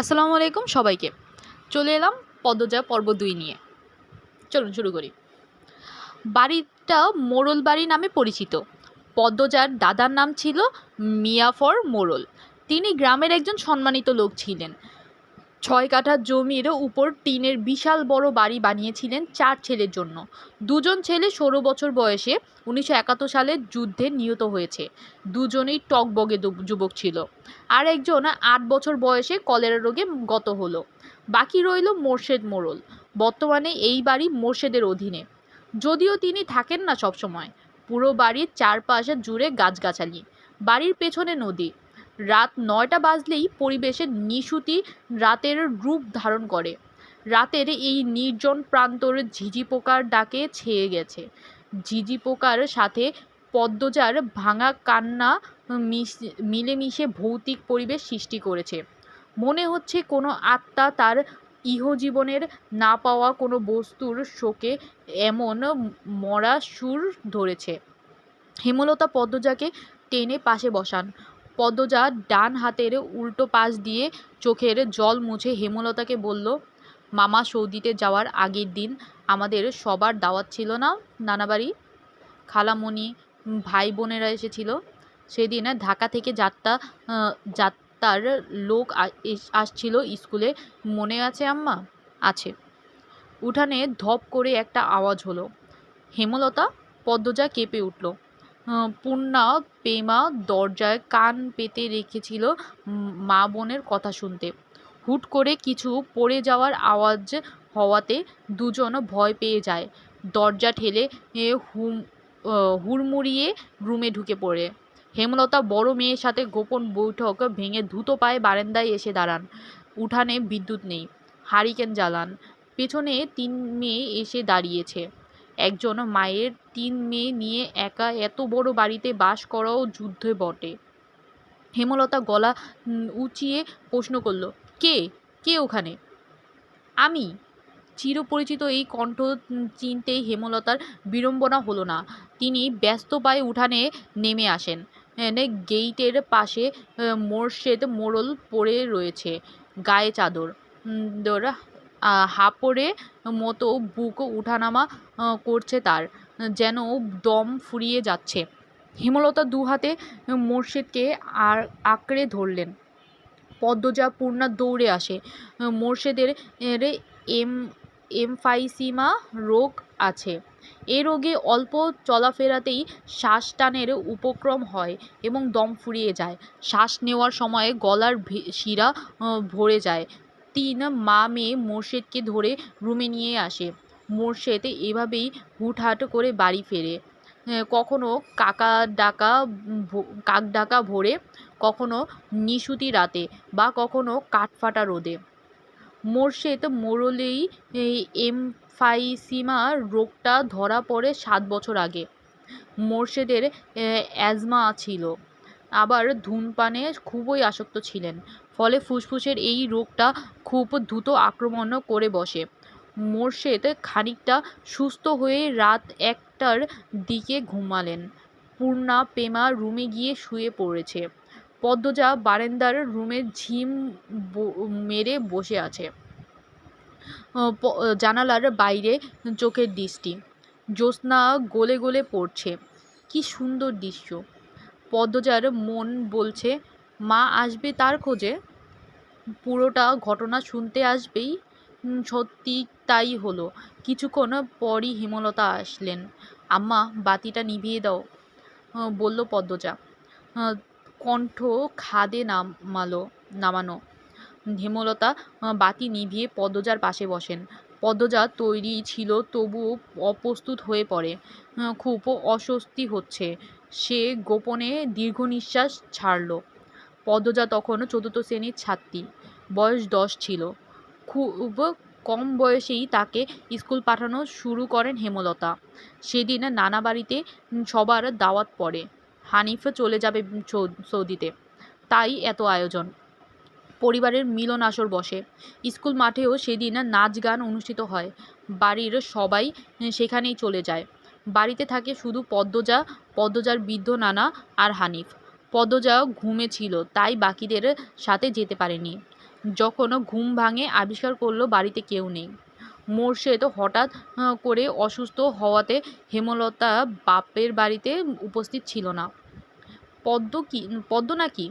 আসসালামু আলাইকুম সবাইকে। চলে এলাম পদ্মজা পর্ব দুই নিয়ে। চলুন শুরু করি। বাড়িটা মোড়ল বাড়ি নামে পরিচিত। পদ্মজার দাদার নাম ছিল মিয়াফর মোরল। তিনি গ্রামের একজন সম্মানিত লোক ছিলেন। ছয় কাঠা জমির উপর টিনের বিশাল বড় বাড়ি বানিয়েছিলেন চার ছেলের জন্য। দুজন ছেলে ষোলো বছর বয়সে উনিশশো একাত্তর সালের যুদ্ধে নিহত হয়েছে। দুজনেই টকবগে যুবক ছিল। আর একজন আট বছর বয়সে কলেরা রোগে গত হলো। বাকি রইল মোর্শেদ মোড়ল বর্তমানে এই বাড়ি মোর্শেদের অধীনে। যদিও তিনি থাকেন না সবসময়। পুরো বাড়ির চারপাশে জুড়ে গাছগাছালি। বাড়ির পেছনে নদী। রাত নয়টা বাজলেই পরিবেশের নিশুতি রাতের রূপ ধারণ করে। রাতের এই নির্জন প্রান্তর ঝিঝি পোকার ডাকে ছেয়ে গেছে। ঝিঝি পোকার সাথে পদ্মজার ভাঙা কান্না মিশ- মিলেমিশে ভৌতিক পরিবেশ সৃষ্টি করেছে। মনে হচ্ছে কোনো আত্মা তার ইহজীবনের না পাওয়া কোনো বস্তুর শোকে এমন মরা সুর ধরেছে। হেমলতা পদ্মজাকে টেনে পাশে বসান। পদ্মজা ডান হাতের উল্টো পাশ দিয়ে চোখের জল মুছে হেমলতাকে বলল, মামা সৌদিতে যাওয়ার আগের দিন আমাদের সবার দাওয়াত ছিল না নানাবাড়ি? খালামণি, ভাই বোনেরা এসেছিল। সেদিন ঢাকা থেকে যাত্রা যাত্রার লোক আসছিল স্কুলে। মনে আছে আম্মা? আছে। উঠানে ধপ করে একটা আওয়াজ হলো। হেমলতা পদ্মজা কেঁপে উঠল। পূর্ণা পেমা দরজায় কান পেতে রেখেছিল মা বোনের কথা শুনতে। হুট করে কিছু পড়ে যাওয়ার আওয়াজ হওয়াতে দুজন ভয় পেয়ে যায়। দরজা ঠেলে হুম হুড়মুড়িয়ে রুমে ঢুকে পড়ে। হেমলতা বড় মেয়ের সাথে গোপন বৈঠক ভেঙে দ্রুত পায়ে বারান্দায় এসে দাঁড়ান। উঠানে বিদ্যুৎ নেই। হারিকেন জ্বালান। পেছনে তিন মেয়ে এসে দাঁড়িয়েছে। একজন মায়ের তিন মেয়ে নিয়ে একা এত বড় বাড়িতে বাস করাও যুদ্ধে বটে। হেমলতা গলা উঁচিয়ে প্রশ্ন করল, কে? কে ওখানে? আমি। চিরপরিচিত এই কণ্ঠ চিনতেই হেমলতার বিড়ম্বনা হলো না। তিনি ব্যস্ত পায়ে উঠানে নেমে আসেন। গেইটের পাশে মোর্শেদ মোড়ল পড়ে রয়েছে, গায়ে চাদর। হাঁপড়ে মতো বুক উঠানামা করছে তার, যেন দম ফুরিয়ে যাচ্ছে। হেমলতা দু হাতে মোর্শেদকে আর আঁকড়ে ধরলেন। পদ্মজা পূর্ণা দৌড়ে আসে। মোর্শেদের এম, এমফাইসিমা রোগ আছে। এ রোগে অল্প চলাফেরাতেই শ্বাস টানের উপক্রম হয় এবং দম ফুরিয়ে যায়। শ্বাস নেওয়ার সময় গলার শিরা ভরে যায়। তিন মা মেয়ে মোর্শেদকে ধরে রুমে নিয়ে আসে। মোর্শেদ এভাবেই হুটহাট করে বাড়ি ফেরে। কখনো কাকা ডাকা কাক ডাকা ভোরে, কখনো নিশুতি রাতে বা কখনো কাঠফাটা রোদে। মোর্শেদ মোরলেই এমফাইসিমা রোগটা ধরা পড়ে সাত বছর আগে। মোর্শেদের অ্যাজমা ছিল। আবার ধূমপানে খুবই আসক্ত ছিলেন। ফলে ফুসফুসের এই রোগটা খুব দ্রুত আক্রমণ করে বসে। মোর্শেদ খানিকটা সুস্থ হয়ে রাত একটার দিকে ঘুমালেন। পূর্ণা পেমা রুমে গিয়ে শুয়ে পড়েছে। পদ্মজা বারান্দার রুমে ঝিম মেরে বসে আছে। জানালার বাইরে চোখের দৃষ্টি। জ্যোৎস্না গলে গলে পড়ছে। কি সুন্দর দৃশ্য। পদ্মজার মন বলছে মা আসবে তার খোঁজে। পুরোটা ঘটনা শুনতে আসবেই। সত্যি তাই হলো। কিছুক্ষণ পরই হেমলতা আসলেন। আম্মা, বাতিটা নিভিয়ে দাও। বলল পদ্মজা। কণ্ঠ খাদে নামালো, নামানো। হেমলতা বাতি নিভিয়ে পদ্মজার পাশে বসেন। পদ্মজা তৈরি ছিল তবুও অপ্রস্তুত হয়ে পড়ে। খুব অস্বস্তি হচ্ছে। সে গোপনে দীর্ঘ নিঃশ্বাস ছাড়ল। পদ্মজা তখন চতুর্থ শ্রেণির ছাত্রী। বয়স দশ ছিল। খুব কম বয়সেই তাকে স্কুল পাঠানো শুরু করেন হেমলতা। সেদিন নানা বাড়িতে সবার দাওয়াত পড়ে। হানিফ চলে যাবে সৌদিতে। তাই এত আয়োজন। পরিবারের মিলন আসর বসে। স্কুল মাঠেও সেদিন নাচ গান অনুষ্ঠিত হয়। বাড়ির সবাই সেখানেই চলে যায়। বাড়িতে থাকে শুধু পদ্মজা, পদ্মজার বৃদ্ধ নানা আর হানিফ। পদ্মজা ঘুমে ছিল, তাই বাকিদের সাথে যেতে পারেনি। যখন ঘুম ভাঙে, আবিষ্কার করল বাড়িতে কেউ নেই। মোর্শেদ হঠাৎ করে অসুস্থ হওয়াতে হেমলতা বাপের বাড়িতে উপস্থিত ছিল না। পদ্ম কি, পদ্ম নাকি?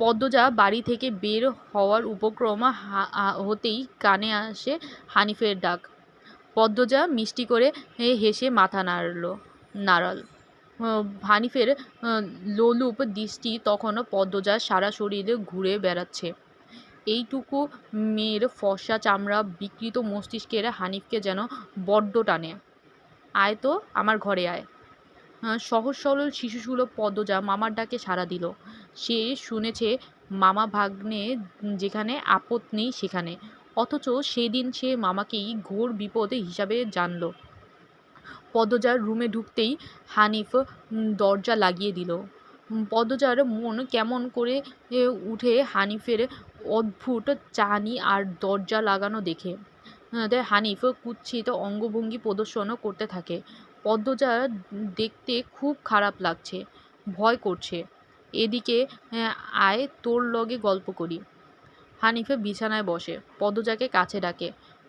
পদ্মজা বাড়ি থেকে বের হওয়ার উপক্রম হতেই কানে আসে হানিফের ডাক। পদ্মজা মিষ্টি করে হেসে মাথা নাড়ল, নাড়াল। হানিফের লোলুপ দৃষ্টি তখনও পদ্মজার সারা শরীরে ঘুরে বেড়াচ্ছে। এইটুকু মেয়ের ফর্সা চামড়া বিকৃত মস্তিষ্কের হানিফকে যেন বড্ড টানে। আয় তো, আমার ঘরে আয়। সহজ সরল শিশুসুলভ পদ্মজা মামার ডাকে সাড়া দিল। সে শুনেছে মামা ভাগ্নে যেখানে আপদ নেই সেখানে। অথচ সেদিন সে মামাকেই ঘোর বিপদ হিসাবে জানলো। পদ্মজার রুমে ঢুকতেই হানিফ দরজা লাগিয়ে দিল। পদ্মজার মন কেমন করে উঠে হানিফের অদ্ভুত চাহনি আর দরজা লাগানো দেখে। আহ, তে হানিফ কুৎসিত অঙ্গভঙ্গি প্রদর্শনও করতে থাকে। পদ্মজা দেখতে খুব খারাপ লাগছে ভয় করছে। এদিকে আয় তোর লগে গল্প করি। হানিফে বিছানায় বসে পদ্মজাকে কাছে ডাকে।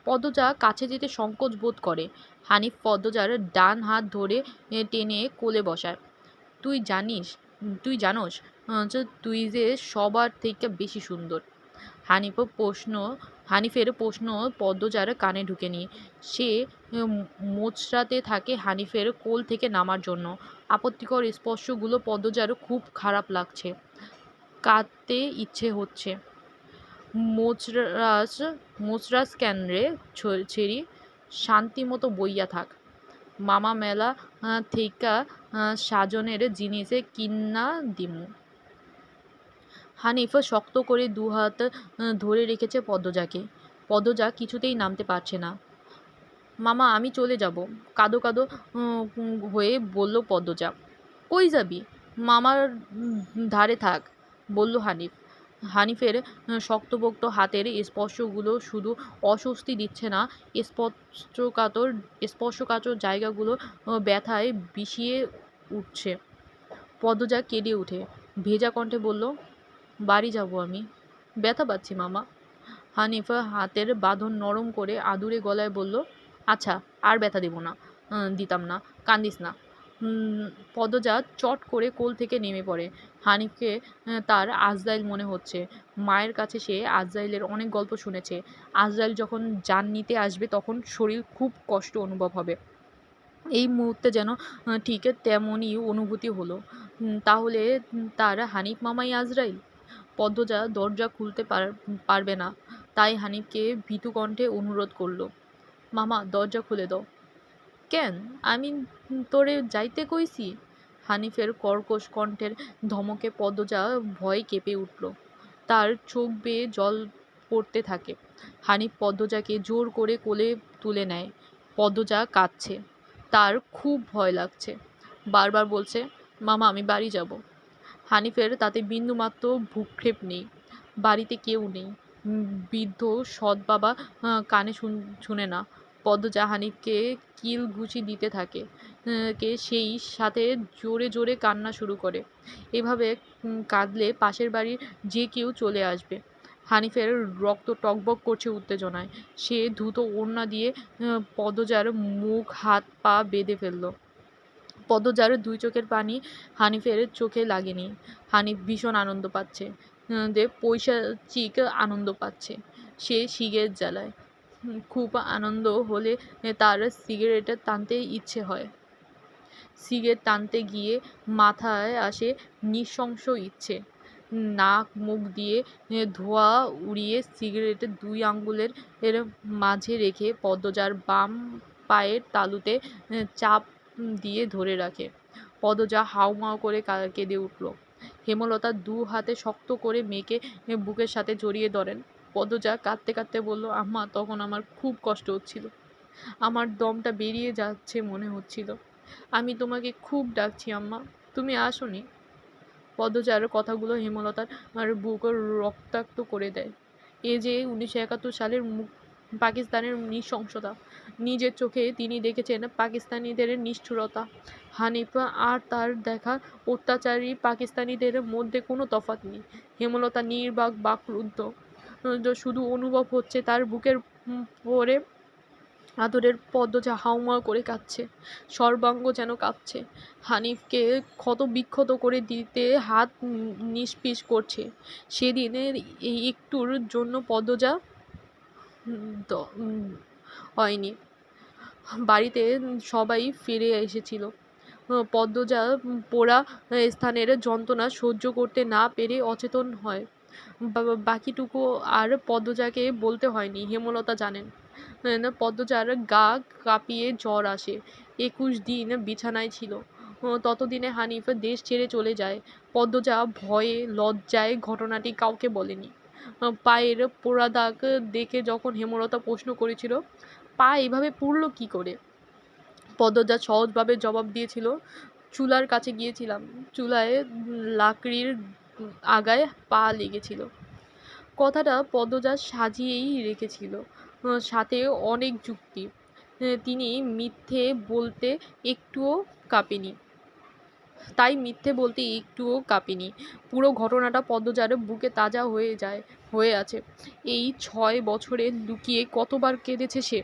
পদ্মজা কাছে যেতে সংকোচ বোধ করে। হানিফ পদ্মজার ডান হাত ধরে টেনে কোলে বসায়। তুই জানিস তুই জানোস তুই যে সবার থেকে বেশি সুন্দর। হানিফ প্রশ্ন হানিফের প্রশ্ন পদ্মজার কানে ঢুকে নিয়ে সে উম, মোচড়াতে থাকে হানিফের কোল থেকে নামার জন্য। আপত্তিকর স্পর্শগুলো পদ্মজার খুব খারাপ লাগছে। কাঁদতে ইচ্ছে হচ্ছে। মোচরাস মোচরাস কেন রে ছেড়ি শান্তি মতো বইয়া থাক। মামা মেলা থেইকা সাজনের জিনিসে কিন্না দিমু। হানিফ শক্ত করে দু হাত ধরে রেখেছে পদ্মজাকে। পদ্মজা কিছুতেই নামতে পারছে না। মামা, আমি চলে যাব। কাদো কাদো হয়ে বলল পদ্মজা। কই যাবি? মামার ধারে থাক, বলল হানিফ। হানিফের শক্তপোক্ত হাতের স্পর্শগুলো শুধু অস্বস্তি দিচ্ছে না স্পর্শকাতর স্পর্শকাতর জায়গাগুলো ব্যথায় বিষিয়ে উঠছে। পদ্মজা কেঁদে উঠে ভেজা কণ্ঠে বলল, বাড়ি যাব আমি। ব্যথা পাচ্ছি মামা। হানিফা হাতের বাঁধন নরম করে আদুরে গলায় বলল আচ্ছা আর ব্যথা দেবো না। দিতাম না। কান্দিস না। পদ্মজা চট করে কোল থেকে নেমে পড়ে। হানিফকে তার আজরাইল মনে হচ্ছে। মায়ের কাছে সে আজরাইলের অনেক গল্প শুনেছে। আজরাইল যখন যান নিতে আসবে, তখন শরীর খুব কষ্ট অনুভব হবে। এই মুহূর্তে যেন ঠিক তেমনই অনুভূতি হলো। তাহলে তার হানিফ মামাই আজরাইল? পদ্মজা দরজা খুলতে পার- পারবে না। তাই হানিফকে ভীতু কণ্ঠে অনুরোধ করল, মামা, দরজা খুলে দাও। কেন? আমি তোরে যাইতে কইছি। হানিফের কর্কশ কণ্ঠের ধমকে পদ্মজা ভয় কেঁপে উঠল। তার চোখ বেয়ে জল পড়তে থাকে। হানিফ পদ্মজাকে জোর করে কোলে তুলে নেয়। পদ্মজা কাঁদছে। তার খুব ভয় লাগছে। বারবার বলছে, মামা, আমি বাড়ি যাব। হানিফের তাতে বিন্দুমাত্র ভূক্ষেপ নেই। বাড়িতে কেউ নেই। বৃদ্ধ সৎ বাবা কানে শুনে না। পদ্মজা হানিফকে কিল ঘুষি দিতে থাকে, কে সেই সাথে জোরে জোরে কান্না শুরু করে। এভাবে কাঁদলে পাশের বাড়ির যে কেউ চলে আসবে। হানিফের রক্ত টকবক করছে উত্তেজনায়। সে দ্রুত ওড়না দিয়ে পদজার মুখ, হাত, পা বেঁধে ফেলল। পদজার দুই চোখের পানি হানিফের চোখে লাগেনি। হানিফ ভীষণ আনন্দ পাচ্ছে। যে পৈশাচিক আনন্দ পাচ্ছে। সে সিগারেট জ্বালায়। খুব আনন্দ হলে তার সিগারেট টানতে ইচ্ছে হয়। সিগারেট টানতে গিয়ে মাথায় আসে নৃশংস ইচ্ছে। নাক, মুখ দিয়ে ধোঁয়া উড়িয়ে সিগারেটের দুই আঙ্গুলের এর মাঝে রেখে পদ্মজার বাম পায়ের তালুতে চাপ দিয়ে ধরে রাখে। পদ্মজা হাউমাউ করে কেঁদে উঠল। হেমলতা দু হাতে শক্ত করে মেয়েকে বুকের সাথে জড়িয়ে ধরেন। পদ্মজা কাঁদতে কাঁদতে বলল, আম্মা, তখন আমার খুব কষ্ট হচ্ছিল। আমার দমটা বেরিয়ে যাচ্ছে মনে হচ্ছিল। আমি তোমাকে খুব ডাকছি, আম্মা। তুমি আসোনি? পদ্মজার কথাগুলো হেমলতার আর বুক রক্তাক্ত করে দেয়। এ যে উনিশশো একাত্তর সালের পাকিস্তানের নৃশংসতা। নিজের চোখে তিনি দেখেছেন পাকিস্তানিদের নিষ্ঠুরতা। হানিফ আর তার দেখা অত্যাচারী পাকিস্তানিদের মধ্যে কোনো তফাৎ নেই। হেমলতা নির্বাক, বাকরুদ্ধ। শুধু অনুভব হচ্ছে, তার বুকের পরে আদরের পদ্মজা হাউমাউ করে কাঁদছে, সর্বাঙ্গ যেন কাঁপছে। হানিফকে ক্ষত বিক্ষত করে দিতে হাত নিষ্পিস করছে। সেদিনের এই একটুর জন্য পদ্মজা হয়নি। বাড়িতে সবাই ফিরে এসেছিল। পদ্মজা পোড়া স্থানের যন্ত্রণা সহ্য করতে না পেরে অচেতন হয়। বাকিটুকু আর পদ্মজাকে বলতে হয়নি। হেমলতা জানেন। পদ্মজার গা কাঁপিয়ে জ্বর আসে। একুশ দিন বিছানায় ছিল। ততদিনে হানিফ দেশ ছেড়ে চলে যায়। পদ্মজা ভয়ে লজ্জায় ঘটনাটি কাউকে বলেনি। পায়ের পোড়া দাগ দেখে যখন হেমলতা প্রশ্ন করেছিল, পা এভাবে পুড়ল কি করে? পদ্মজা সহজভাবে জবাব দিয়েছিল, চুলার কাছে গিয়েছিলাম। চুলায় লাকড়ির আগায় পা লেগেছিল। কথাটা পদ্মজা সাজিয়েই রেখেছিল। সাথে অনেক যুক্তি। তিনি মিথ্যে বলতে একটুও কাঁপেনি। তাই মিথ্যে বলতে একটুও কাঁপেনি। পুরো ঘটনাটা পদ্মজার বুকে তাজা হয়ে যায়, হয়ে আছে। এই ছয় বছরে লুকিয়ে কতবার কেঁদেছে সে?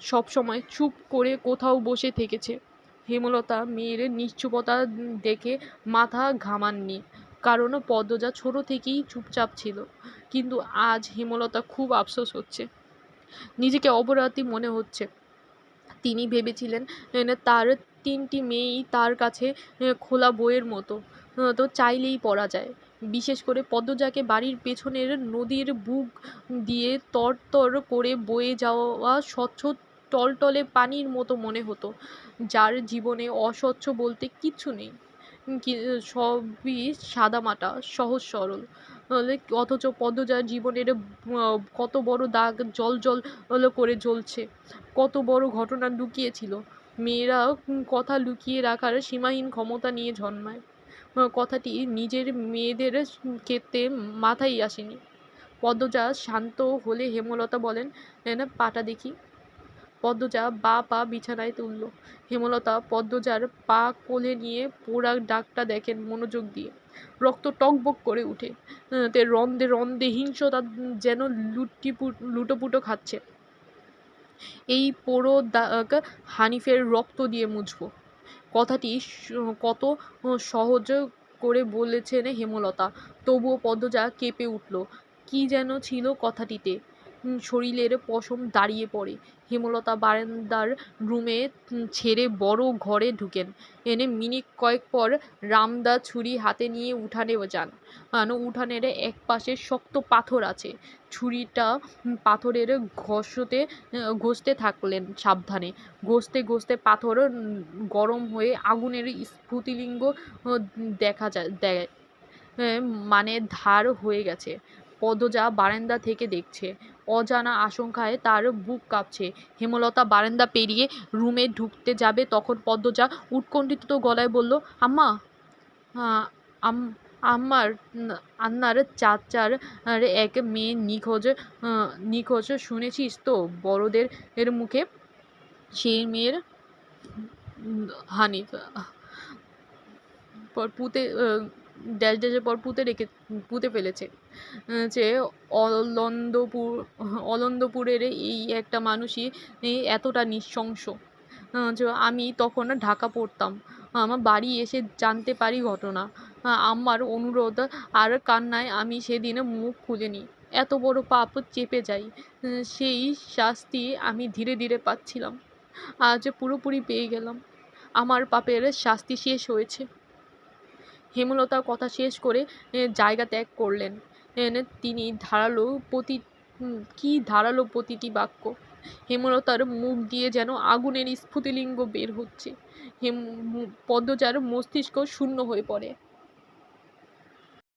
সবসময় চুপ করে কোথাও বসে থেকেছে। হেমলতা মেয়ের নিশ্চুপতা দেখে মাথা ঘামাননি। কারণ পদ্মজা ছোট থেকেই চুপচাপ ছিল। কিন্তু আজ হেমলতা খুব আফসোস হচ্ছে। নিজেকে অপরাধী মনে হচ্ছে। তিনি ভেবেছিলেন তার তিনটি মেয়েই তার কাছে খোলা বইয়ের মতো। তো চাইলেই পড়া যায়। বিশেষ করে পদ্মজাকে বাড়ির পেছনের নদীর বুক দিয়ে তরতর করে বয়ে যাওয়া স্বচ্ছ টলটলে পানির মতো মনে হতো, যার জীবনে অস্বচ্ছ বলতে কিচ্ছু নেই। সবই সাদামাটা সহজ সরল। অথচ পদ্মজার জীবনের কত বড় দাগ জল জল করে জ্বলছে। কত বড় ঘটনা লুকিয়েছিল। মেয়েরা কথা লুকিয়ে রাখার সীমাহীন ক্ষমতা নিয়ে জন্মায়। কথাটি নিজের মেয়েদের ক্ষেত্রে মাথায় আসেনি। পদ্মজা শান্ত হলে হেমলতা বলেন পাটা দেখি। পদ্মজা বা পা বিছানায় তুলল। হেমলতা পদ্মজার পা কোলে নিয়ে পোড়া ডাকটা দেখেন মনোযোগ দিয়ে। রক্ত টকবক করে উঠে তে রন্দে রন্দে হিংস্রতা যেন লুটিপু, লুটোপুটো খাচ্ছে। এই পোড়ো দাগ হানিফের রক্ত দিয়ে মুছবো। কথাটি কত সহজ করে বলেছেন হেমলতা। তবুও পদ্মজা কেঁপে উঠল। কি যেন ছিল কথাটিতে। শরীরের পশম দাঁড়িয়ে পড়ে। হেমলতা বারান্দার রুমে ছেড়ে বড় ঘরে ঢুকেন। এনে মিনিট কয়েক পর রামদা ছুরি হাতে নিয়ে উঠানে যান। উঠানের এক পাশে শক্ত পাথর আছে। ছুরিটা পাথরের ঘষতে ঘষতে থাকলেন সাবধানে। ঘষতে ঘষতে পাথর গরম হয়ে আগুনের স্ফুতিলিঙ্গ দেখা যায়, দেয়। মানে ধার হয়ে গেছে। পদজা বারান্দা থেকে দেখছে। অজানা আশঙ্কায় তার বুক কাঁপছে। হেমলতা বারান্দা পেরিয়ে রুমে ঢুকতে যাবে তখন পদ্মজা উৎকণ্ঠিত গলায় বলল, আম্মা আমার আন্নার চাচার এক মেয়ে নিখোঁজ নিখোঁজ শুনেছিস তো? বড়দের এর মুখে সেই মেয়ের হানি পুঁতে ড্যাশ ড্যাশের পর পুঁতে রেখে, পুঁতে ফেলেছে। যে অলন্দপুর, অলন্দপুরের এই একটা মানুষই এতটা নৃশংস। যে আমি তখন ঢাকা পড়তাম। আমার বাড়ি এসে জানতে পারি ঘটনা। আমার অনুরোধ আর কান্নায় আমি সেদিন মুখ খুলিনি। এত বড় পাপ চেপে যাই। সেই শাস্তি আমি ধীরে ধীরে পাচ্ছিলাম। আজ পুরোপুরি পেয়ে গেলাম। আমার পাপের শাস্তি শেষ হয়েছে। হেমলতা কথা শেষ করে জায়গা ত্যাগ করলেন। তিনি ধারালো প্রতি কী ধারালো প্রতিটি বাক্য। হেমলতার মুখ দিয়ে যেন আগুনের স্ফুতিলিঙ্গ বের হচ্ছে। হেম পদ্মচার মস্তিষ্ক শূন্য হয়ে পড়ে।